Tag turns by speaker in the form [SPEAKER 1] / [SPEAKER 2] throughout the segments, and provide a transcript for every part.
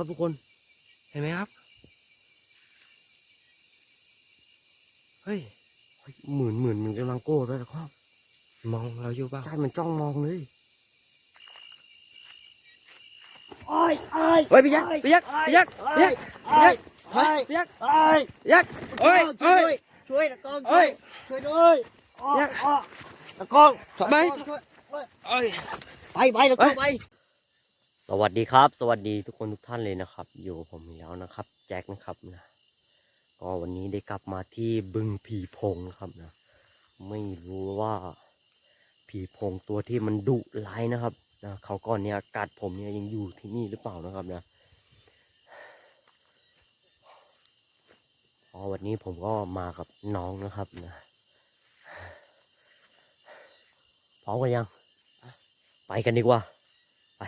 [SPEAKER 1] ครับทุกคน เห็นไหมครับ เฮ้ยเฮ้ยเหมือนเหมือนมันกำลังโก้ด้วยนะครับ มองเราอยู่เปล่าใช่มันจ้องมองเลย
[SPEAKER 2] โอ้ยโอ้ย
[SPEAKER 1] เฮ้ยพี่ยักษ์พี่ยักษ์พี่ยักษ์พี่ยักษ์พี่ยักษ์เฮ้ยพี่ยักษ์
[SPEAKER 2] โอ้ย
[SPEAKER 1] พี่ยักษ์เฮ้ย
[SPEAKER 2] ช่
[SPEAKER 1] เฮ้
[SPEAKER 2] วย
[SPEAKER 1] ย
[SPEAKER 2] ช่วยตะกอง
[SPEAKER 1] เอ้
[SPEAKER 2] ช่วยยช่วยด้วยอ้อ
[SPEAKER 1] เนี่ย
[SPEAKER 2] อ้อตะกอง
[SPEAKER 1] ถอยไป
[SPEAKER 2] ตะกองช่วย
[SPEAKER 1] เอ้ย
[SPEAKER 2] ไปไปตะกองไป
[SPEAKER 1] สวัสดีครับ สวัสดีทุกคนทุกท่านเลยนะครับ อยู่ผมแล้วนะครับ แจ็คนะครับนะก็วันนี้ได้กลับมาที่บึงผีพงนะครับนะ ไม่รู้ว่าผีพงตัวที่มันดุร้ายนะครับนะเขาก่อนเนี่ยกัดผมเนี่ยยังอยู่ที่นี่หรือเปล่านะครับนะพอวันนี้ผมก็มากับน้องนะครับนะพร้อมกันยัง ไปกันดีกว่า ไป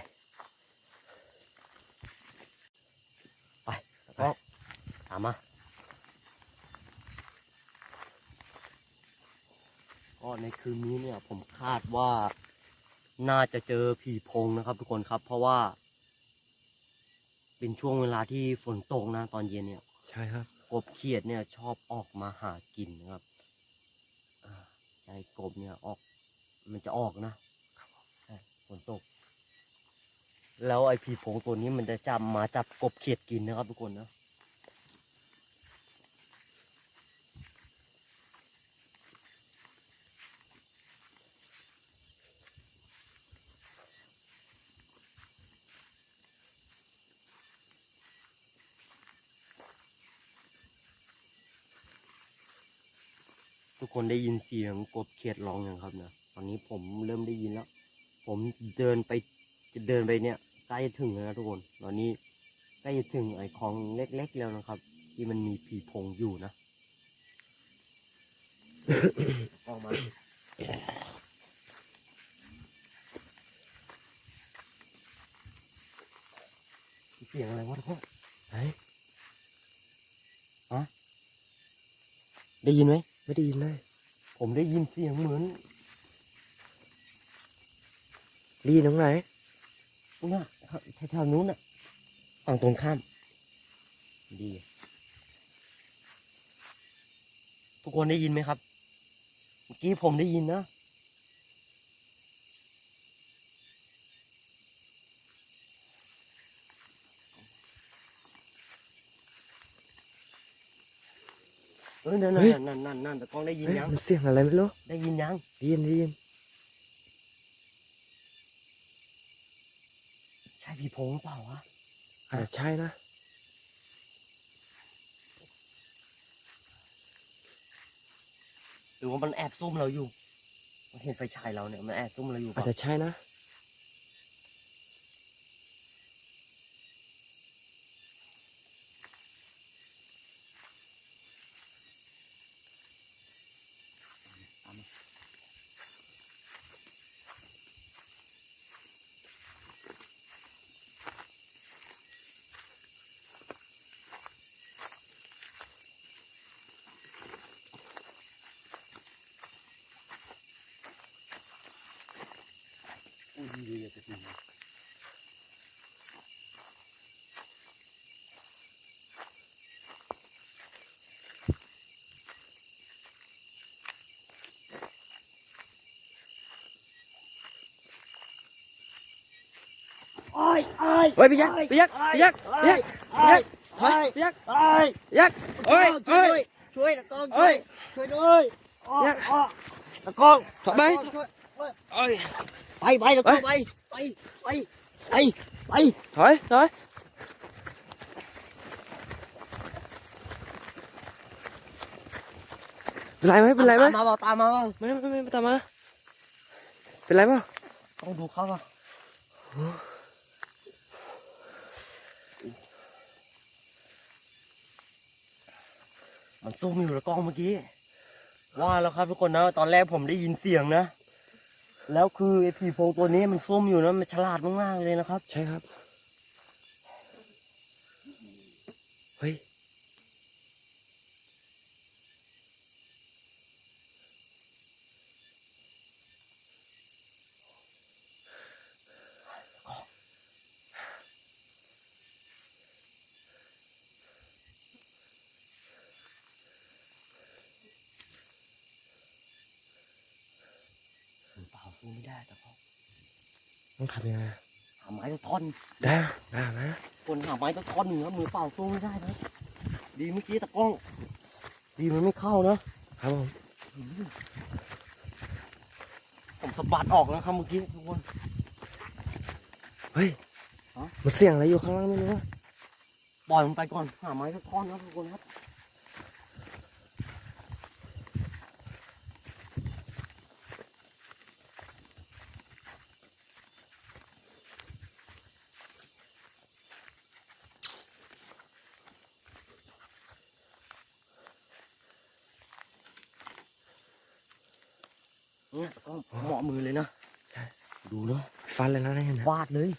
[SPEAKER 1] ไป ก็ตามมาก็ในคืนนี้เนี่ยผมคาดว่าน่าจะเจอผีโพงนะครับ ทุกคนครับ เพราะว่า เป็นช่วงเวลาที่ฝนตกนะตอนเย็นเนี่ย
[SPEAKER 3] ใช่ครับ
[SPEAKER 1] กบเขียดเนี่ยชอบออกมาหากินนะครับอ่าไอ้กบเนี่ยออก มันจะออกนะใช่ฝนตก แล้วไอ้ผีโพงตัวนี้มันจะจับมาจับกบเขียดกินนะครับทุกคนนะทุกคนได้ยินเสียงกบเขียดร้องอยังครับนะตอนนี้ผมเริ่มได้ยินแล้ว ผมเดินไปจะเดินไปเนี่ย ใกล้จะถึงแล้วนะทุกคนตอนนี้ใกล้จะถึงไอ้คลองเล็กๆแล้วนะครับ ที่มันมีผีโพงอยู่นะออกมาเสียงอะไรวะทุกคน
[SPEAKER 3] ไหน
[SPEAKER 1] ได้ยินไหม
[SPEAKER 3] ไม่ได้ยินเลย
[SPEAKER 1] ผมได้ยินเสียงเหมือน
[SPEAKER 3] ได้ยินตรงไหน
[SPEAKER 1] น่ะแถวๆนู้นน่ะฝั่งตรงข้าม ดี ทุกคนได้ยินไหมครับ เมื่อกี้ผมได้ยินนะเออนั่น
[SPEAKER 3] เฮ้ย
[SPEAKER 1] นั่นนั่นนั่นแต่กล้องได้ยิน
[SPEAKER 3] เฮ้ย
[SPEAKER 1] ยัง
[SPEAKER 3] มันเสียงอะไรไม่รู้
[SPEAKER 1] ได้ยินยัง
[SPEAKER 3] ได้ยินได้ยิน
[SPEAKER 1] ใช่ ผีโพงหรือเปล่าวะ
[SPEAKER 3] อาจจะใช่นะ
[SPEAKER 1] หรือว่ามันแอบซุ่มเราอยู่มันเห็นไฟฉายเราเนี่ยมันแอบซุ่มเราอยู่เป
[SPEAKER 3] อาจ
[SPEAKER 1] ล่า
[SPEAKER 3] จะใช่นะ
[SPEAKER 1] อุ้ยดีเลยจะถึง
[SPEAKER 2] โอ้ยโอ้ย
[SPEAKER 3] เฮ้ยพี่ยักษ์พี่ยักษ์พี่ยักษ์พี่ยักษ์
[SPEAKER 2] โอ้ย
[SPEAKER 3] เฮ้ยพี่ยักษ์
[SPEAKER 2] โอ้ย
[SPEAKER 3] พี่ยักษ์เฮ้ย
[SPEAKER 2] ช่วย
[SPEAKER 3] เฮ้ย
[SPEAKER 2] ช่วยตะกอง
[SPEAKER 3] เอ้
[SPEAKER 2] ช่วยยช่วยด้วยอ้อ
[SPEAKER 3] เนี่ย
[SPEAKER 2] อ้อตะกอง
[SPEAKER 3] ถอยไป
[SPEAKER 2] ตะกองช่วย
[SPEAKER 3] เอ้ย
[SPEAKER 2] ไปไปตะกองไปไปไปไปไป
[SPEAKER 3] ถอยถอยเป็นไรไหมเป็นไรไหม
[SPEAKER 2] ตามมาเปล่าตามมาเปล่า
[SPEAKER 3] ไม่ไม่ไม่ไม่ตามมาเป็นไรเปล่า
[SPEAKER 2] ต้องดูเขาป่ะ
[SPEAKER 1] มันซุ่มอยู่แล้วกล้องเมื่อกี้ ว่าแล้วครับทุกคนนะ ตอนแรกผมได้ยินเสียงนะ แล้วคือไอ้ผีโพงตัวนี้มันซุ่มอยู่นะมันฉลาดมากๆเลยนะครับ
[SPEAKER 3] ใช่ครับเฮ้ย ต้องทำยังไง
[SPEAKER 1] หาไม้ตะท่อน
[SPEAKER 3] ได้ได้นะ
[SPEAKER 1] คนหาไม้ตะท่อนหนึ่งครับมือเปล่าสู้ไม่ได้นะดีเมื่อกี้ตะกล้อง ดีมันไม่เข้านะครับ
[SPEAKER 3] ผม
[SPEAKER 1] ผมสะบัดออกนะครับเมื่อกี้ทุกคน
[SPEAKER 3] เฮ้ย
[SPEAKER 1] ฮะ
[SPEAKER 3] มันเสียงอะไรอยู่ข้างล่างไม่รู้อะ
[SPEAKER 1] ปล่อยมันไปก่อนหาไม้ตะท่อนครับทุกคนครับ เนี่ยก็เหมาะมือเลยนะ ดูเนาะ
[SPEAKER 3] ฟัน เลยนะเนี่ยนะ
[SPEAKER 1] ฟาดเลย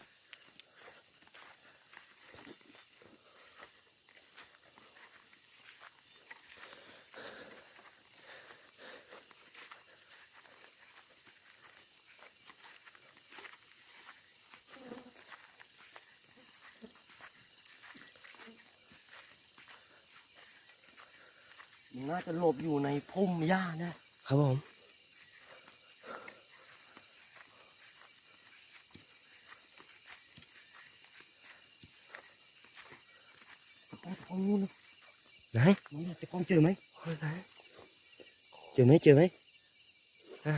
[SPEAKER 1] มันน่าจะหลบอยู่ในพุ่มหญ้านะ
[SPEAKER 3] ครับผม
[SPEAKER 1] ตะกล้องตะกล้องนู่นนะ
[SPEAKER 3] ไหน
[SPEAKER 1] นี่นะตะกล้องเจอไหม
[SPEAKER 3] เฮ้ยไหน
[SPEAKER 1] เจอไหมเจอไหม
[SPEAKER 3] อ่า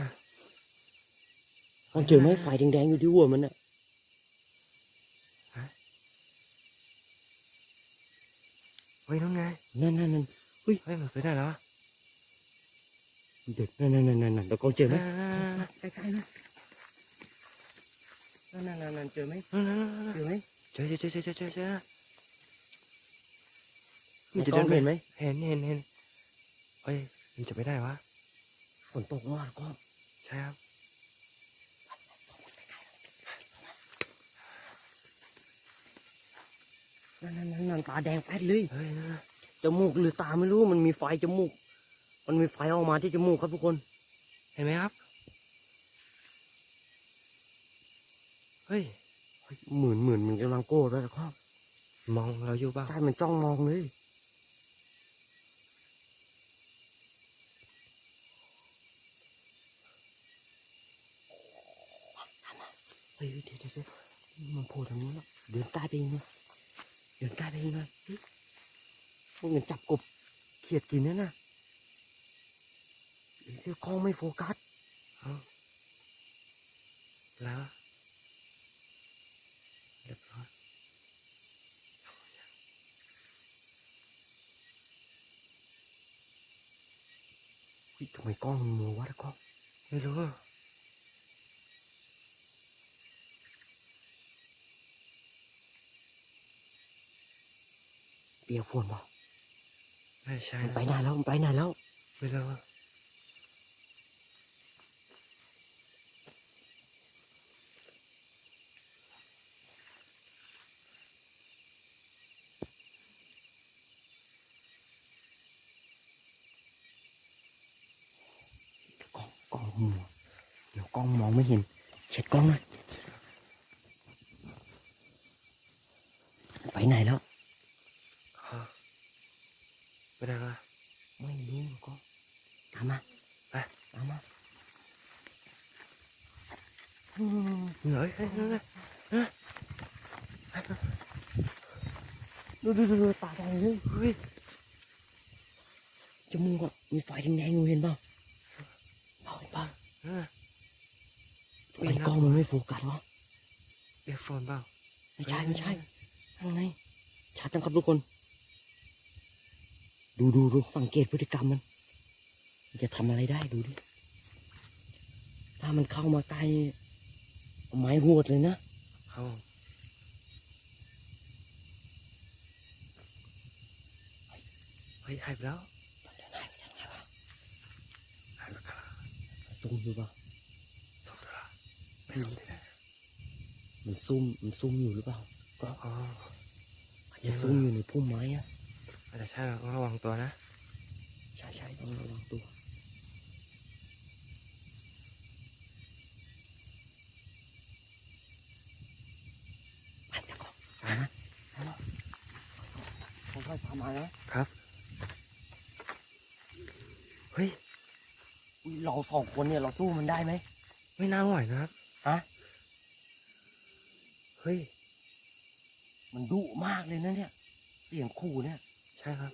[SPEAKER 1] ตะกล้องเจอไหมไฟแดงๆอยู่ที่หัว มันน่ะ
[SPEAKER 3] เฮ้ยน้องไง
[SPEAKER 1] นั่นนั่นนั่น
[SPEAKER 3] เฮ้ยมันไปได้แล้วอะ
[SPEAKER 1] เด็กนั่นนั่นนั่นนั่นนั่นตะกล้องเจอไหม
[SPEAKER 3] นั่น
[SPEAKER 1] ใกล้ๆนะนั่นนั่นนั่นนั่นเจอไหม
[SPEAKER 3] นั่นนั่นนั่นนั่น
[SPEAKER 1] เจอไหม
[SPEAKER 3] เจอเจอเจอเจอเจอเจอ
[SPEAKER 1] มันจะเดินเห็นไหม
[SPEAKER 3] เห็นเห็นเห็นเฮ้ยมันจะไปได้วะ
[SPEAKER 1] ฝนตกมากก็
[SPEAKER 3] ใช่ครับ
[SPEAKER 1] นั่นนั่นนั่นนั่นตาแดงแป๊ดเลย
[SPEAKER 3] เฮ้ยนั่นน่ะ
[SPEAKER 1] จมูกหรือตาไม่รู้มันมีไฟจมูก มันมีไฟออกมาที่จมูกครับทุกคน
[SPEAKER 3] เห็นไหมครับเฮ้ย
[SPEAKER 1] เฮ้ยเหมือนเหมือนมันกำลังโกรธแล้วนะครับ
[SPEAKER 3] มองเราอยู่เปล่า
[SPEAKER 1] ใช่มันจ้องมองเลยเฮ้ยเดี๋ยวเดี๋ยวเดี๋ยวมันโผ ล่ทางนู้นแล้วเดินใต้ไปอีกนะเดินใต้ไปอีกนะเฮ้ยพวกมันจับกบเขียดกินนั่นน่ะเฮ้ยเดี๋ยวกล้องไม่โฟกัส
[SPEAKER 3] แล้วเรียบร้อย
[SPEAKER 1] เฮ้ยทำไมกล้องมัววะตะกล้อง
[SPEAKER 3] ไม่รู้
[SPEAKER 1] เปียกฝนเปล่า
[SPEAKER 3] ไม่ใช่
[SPEAKER 1] มัน
[SPEAKER 3] นะ
[SPEAKER 1] ไปไหนแล้วมันไปไหนแล้ว
[SPEAKER 3] ไม่รู้อะ
[SPEAKER 1] กล้องกล้องมัวเดี๋ยวกล้องมองไม่เห็น เช็ดกล้องหน่อยไปไหนแล้ว
[SPEAKER 3] ฮะไม่ได้ปะ
[SPEAKER 1] ไม่รู้ก็ตามมา
[SPEAKER 3] ไป
[SPEAKER 1] ตามมาอืม
[SPEAKER 3] เฮ้ยเฮ้ยนั่นน่ะ
[SPEAKER 1] ดูดูดูดูตาแดงเลย
[SPEAKER 3] เฮ้ย
[SPEAKER 1] จมูกอะมีไฟแดงๆอยู่เห็นเปล่าเอาเห็นเปล่า
[SPEAKER 3] นั่นน่ะ
[SPEAKER 1] ทำไมกล้องมันไม่โฟกัสวะ
[SPEAKER 3] เปียกฝนเปล่า
[SPEAKER 1] ไม่ใช่ไม่ใช่ข้างในชัดนะครับทุกคน ดูดูดูสังเกตพฤติกรรมมัน มันจะทำอะไรได้ดูดิ ถ้ามันเข้ามาใกล้เอาไม้หวดเลยนะ
[SPEAKER 3] ครับผมเฮ้ยหายไปแล้วหายไปแล้ว
[SPEAKER 1] ซุ่มอยู่เปล่า
[SPEAKER 3] สองตัวไม่รู้ที่ไหน
[SPEAKER 1] มันซุ่มมันซุ่มอยู่หรือเปล่า ก็
[SPEAKER 3] อ๋อ
[SPEAKER 1] อาจจะซุ่มอยู่ในพุ่มไม้อะ
[SPEAKER 3] อาจจะใช่ต้องระวังตัวนะ
[SPEAKER 1] ใช่ใช่ต้องระวังตัวไปตะกอนตามมาตามมาค่อยๆตามมานะ
[SPEAKER 3] ครับ เฮ้ย
[SPEAKER 1] อุ๊ยเราสองคนเนี่ยเราสู้มันได้ไหม
[SPEAKER 3] ไม่น่าไหวนะครับ
[SPEAKER 1] ฮะ
[SPEAKER 3] เฮ้ย
[SPEAKER 2] มันดุมากเลยนะเนี่ย เสียงขู่เนี่ย
[SPEAKER 3] ใช่ครับ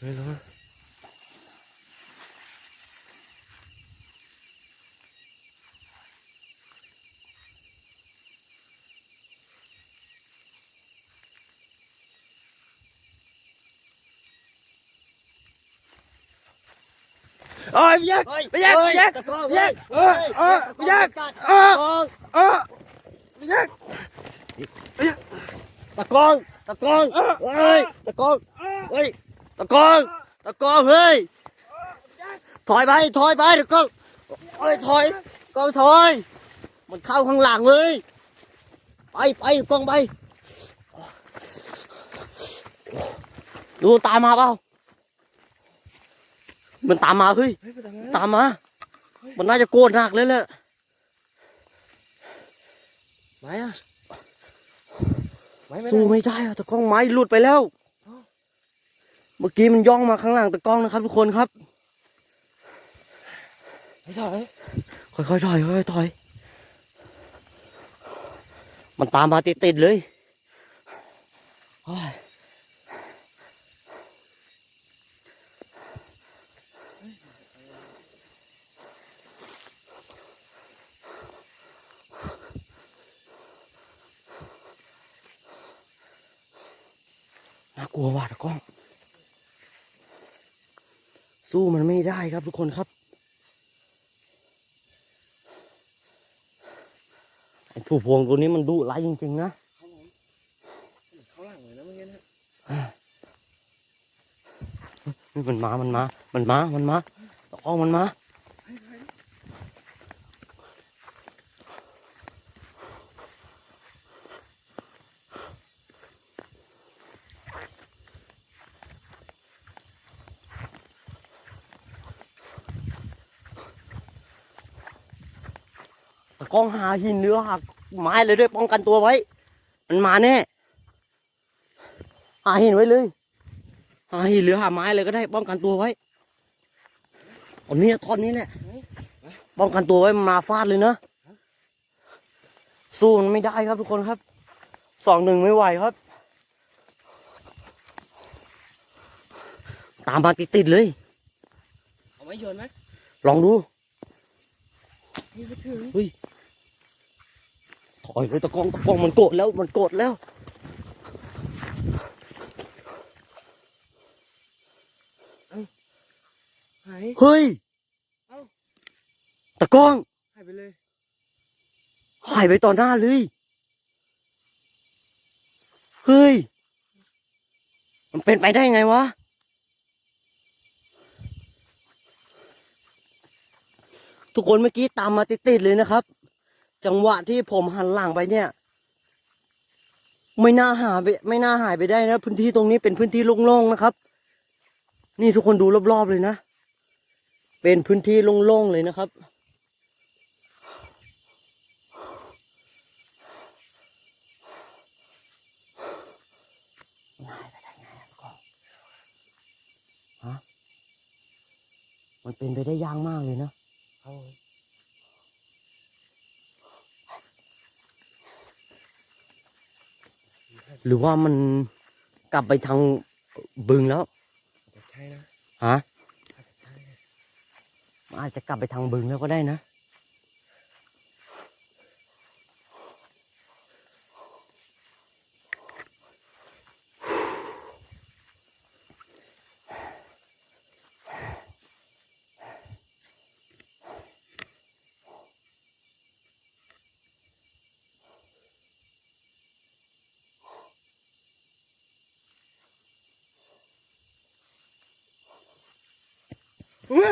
[SPEAKER 3] ไม่
[SPEAKER 2] โอ้ยพี่ยักษ์พี่ยักษ์พี่ยักษ์พี่ยักษ์เออเออพี่ยักษ์เออเออพี่ยักษ์
[SPEAKER 1] ตะกองตะกองเฮ้ยตะกองเฮ้ยตะกองตะกองเฮ้ยถอยไปถอยไปตะกองเฮ้ยถอยกองถอย มันเข้าข้างหลังเลยไปไปกองไปดูตามมาเปล่า มันตามมาเฮ้ย
[SPEAKER 3] เฮ้ยไปทางนั้น
[SPEAKER 1] ตามมา มันน่าจะโกรธหนักเลยแหละ
[SPEAKER 3] ไม้อะไม้ไม่
[SPEAKER 1] สู้
[SPEAKER 3] ได้
[SPEAKER 1] ไม่ได้อะตะกล้องไม้หลุดไปแล้ว เมื่อกี้มันย่องมาข้างหลังตะกล้องนะครับ ทุกคนครับ
[SPEAKER 3] ไม่ถอย
[SPEAKER 1] ค่อยๆถอยค่อยๆถอย มันตามมาติดๆเลยโอ้ย น่ากลัวว่ะตะกล้อง สู้มันไม่ได้ครับทุกคนครับไอ้ผู้พวงตัวนี้มันดุร้ายจริงๆนะ
[SPEAKER 3] เขาหลังเลยนะเมื่อกี้นะ
[SPEAKER 1] นี่มันมา มันมา มันมา มันมาตะกล้องมันมา กล้องหาหินหรือหักไม้เลยด้วยป้องกันตัวไว้ มันมาแน่ หาหินไว้เลย หาหินหรือหาไม้เลยก็ได้ป้องกันตัวไว้เอานี้ท่อนนี้แหละป้องกันตัวไว้มันมาฟาดเลยนะสู้มันไม่ได้ครับทุกคนครับสองหนึ่งไม่ไหวครับ ตามมาติดๆเลย
[SPEAKER 3] เอาไม้โยนไหม
[SPEAKER 1] ลองดู
[SPEAKER 3] นี่ไม่ถึง
[SPEAKER 1] ถอยเลยตะกองตะกองมันโกรธแล้วมันโกรธแล้ว
[SPEAKER 3] หาย
[SPEAKER 1] เฮ้ย
[SPEAKER 3] เอ้า
[SPEAKER 1] ตะกอง
[SPEAKER 3] หายไปเลย
[SPEAKER 1] หายไปต่อหน้าเลยเฮ้ยมันเป็นไปได้ไงวะ ทุกคนเมื่อกี้ตามมาติดๆเลยนะครับ จังหวะที่ผมหันหลังไปเนี่ย ไม่น่าหาไปไม่น่าหายไปได้นะพื้นที่ตรงนี้เป็นพื้นที่โล่งๆนะครับ นี่ทุกคนดูรอบๆเลยนะ เป็นพื้นที่โล่งๆเลยนะครับฮะมันเป็นไปได้ยากมากเลยนะ หรือว่ามันกลับไปทางบึงแล้ว
[SPEAKER 3] แต่ใช่นะ
[SPEAKER 1] ฮะ
[SPEAKER 3] ใช่
[SPEAKER 1] มันอาจจะกลับไปทางบึงแล้วก็ได้นะ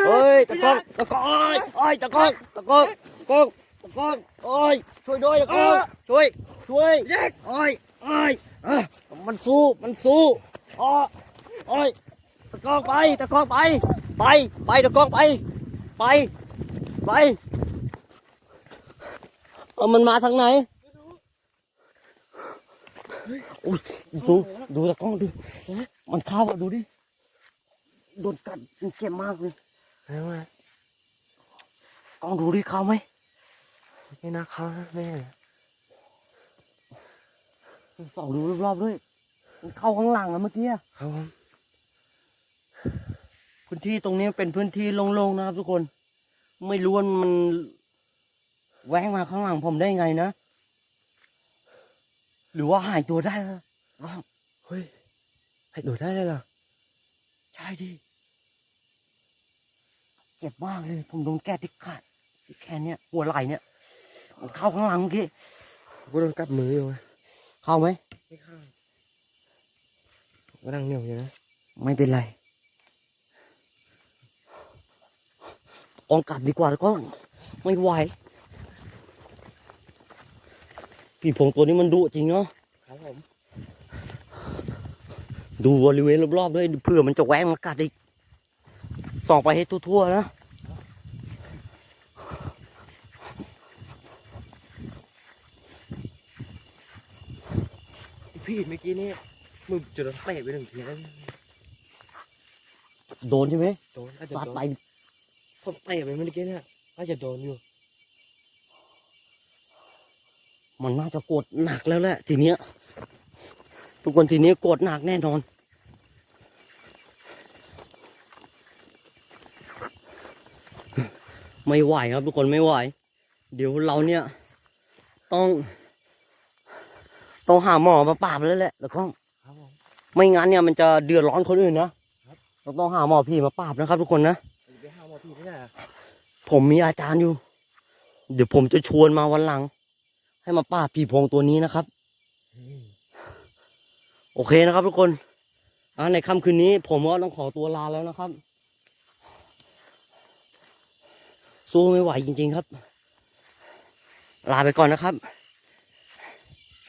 [SPEAKER 1] เฮ้ย ตะกองตะกองโอ้ยโอ้ยตะกองตะกองตะกองตะกองโอ้ยช่วยด้วยตะกองช่วยช่วยโอ้ยโอ้ยเอ้ยมันสู้มันสู้อ๋อโอ้ยตะกล้องไปตะกล้องไป ไปไปตะกล้องไป ไปไปเออมันมาทางไหนอุ้ยดูดูตะกล้องดูมันเข้าอะดูดิโดนกัดมันเจ็บมากเลย
[SPEAKER 3] ไหนวะ
[SPEAKER 1] กล้องดูดิเข้าไหม
[SPEAKER 3] ไม่น่าเข้านะแม่
[SPEAKER 1] ส่องดูรอบๆด้วยมันเข้าข้างหลังอะเมื่อกี้อะ
[SPEAKER 3] ครับผม
[SPEAKER 1] พื้นที่ตรงนี้เป็นพื้นที่โล่งๆนะครับ ทุกคน ไม่รู้ว่ามันแหวงมาข้างหลังผมได้ไงนะ หรือว่าหายตัวได้แล้วอ้าว
[SPEAKER 3] เฮ้ยให้ดูได้เลยเหรอ
[SPEAKER 1] ใช่ดิเจ็บมากเลย ผมโดนแก้ที่ขาดที่แค่เนี้ยหัวไหล่เนี่ยมันเข้าข้างหลังเมื่อกี้
[SPEAKER 3] กูโดนกัดมืออยู่ไง
[SPEAKER 1] เข้าไหม
[SPEAKER 3] ไม่เข้าก็นั่งเหนียวอยู่นะ
[SPEAKER 1] ไม่เป็นไรอองกลับดีกว่าแล้วก็ไม่ไหวพี่พงตัวนี้มันดุจริงเนาะ
[SPEAKER 3] ครับผม
[SPEAKER 1] ดูบริเวณรอบๆด้วยเผื่อมันจะแหวงมากัดอีก ส่องไปให้ทั่วๆนะ
[SPEAKER 3] พี่เมื่อกี้นี่มึงจะโดนเตะไปหนึ่งทีแล้วเนี่ย
[SPEAKER 1] โดนใช่ไหม
[SPEAKER 3] โดนอาจจะ
[SPEAKER 1] ฟาด
[SPEAKER 3] โดน
[SPEAKER 1] ไป
[SPEAKER 3] ผมเตะไปเมื่อกี้เนี่ยน่าจะโดนอยู่
[SPEAKER 1] มันน่าจะกดหนักแล้วแหละทีเนี้ยทุกคนทีนี้กดหนักแน่นอน ไม่ไหวครับทุกคนไม่ไหว เดี๋ยวเราเนี่ย ต้อง ต้องหาหมอมาปราบแล้วแหละแล้วก็
[SPEAKER 3] ครับผม
[SPEAKER 1] ไม่งั้นเนี่ยมันจะเดือดร้อนคนอื่นนะครับเราต้องหาหมอผีมาปราบนะครับ ทุกคนนะ
[SPEAKER 3] จะไปห้ามหมอพี่ไม่ได้อะ
[SPEAKER 1] ผมมีอาจารย์อยู่ เดี๋ยวผมจะชวนมาวันหลัง ให้มาปราบผีโพงตัวนี้นะครับ
[SPEAKER 3] เฮ้ย
[SPEAKER 1] โอเคนะครับทุกคนอ่าในค่ำคืนนี้ผมก็ต้องขอตัวลาแล้วนะครับ สู้ไม่ไหวจริง ๆ ครับ ลาไปก่อนนะครับ